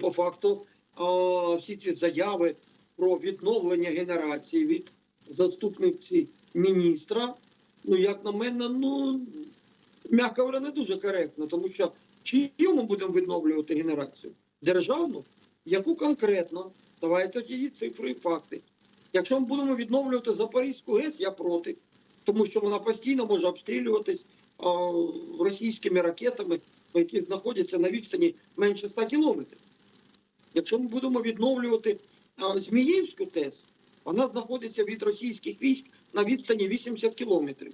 по факту всі ці заяви про відновлення генерації від заступниці міністра, ну як на мене, ну м'яко говоря, не дуже коректно, тому що чию ми будемо відновлювати генерацію? Державну? Яку конкретно? Давайте тоді цифри і факти. Якщо ми будемо відновлювати Запорізьку ГЕС, я проти, тому що вона постійно може обстрілюватись російськими ракетами, які знаходяться на відстані менше 100 кілометрів. Якщо ми будемо відновлювати Зміївську ТЕС, вона знаходиться від російських військ на відстані 80 кілометрів.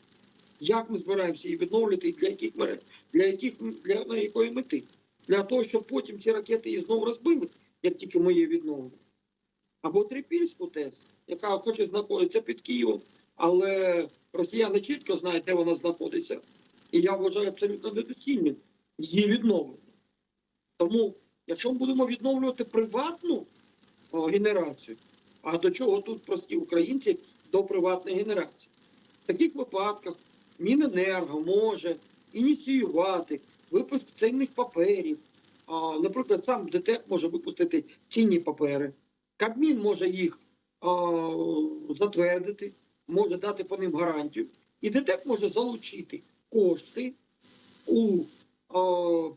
Як ми збираємося її відновлювати і для яких мереж, для яких для на якої мети? Для того, щоб потім ці ракети її знову розбили, як тільки ми її відновимо. Або Трипільську ТЕС, яка хоче знаходиться під Києвом, але росіяни чітко знають, де вона знаходиться. І я вважаю абсолютно недоцільним її відновлення. Тому, якщо ми будемо відновлювати приватну генерацію, а до чого тут прості українці до приватної генерації? В таких випадках Міненерго може ініціювати випуск цінних паперів. Наприклад, сам ДТЕК може випустити цінні папери. Кабмін може їх затвердити, може дати по ним гарантію. І ДТЕК може залучити кошти у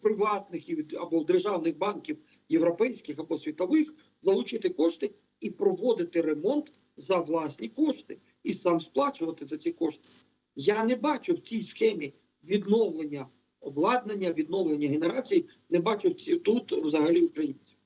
приватних або державних банків європейських або світових, залучити кошти і проводити ремонт за власні кошти і сам сплачувати за ці кошти. Я не бачу в цій схемі відновлення обладнання, відновлення генерації, не бачу тут взагалі українців.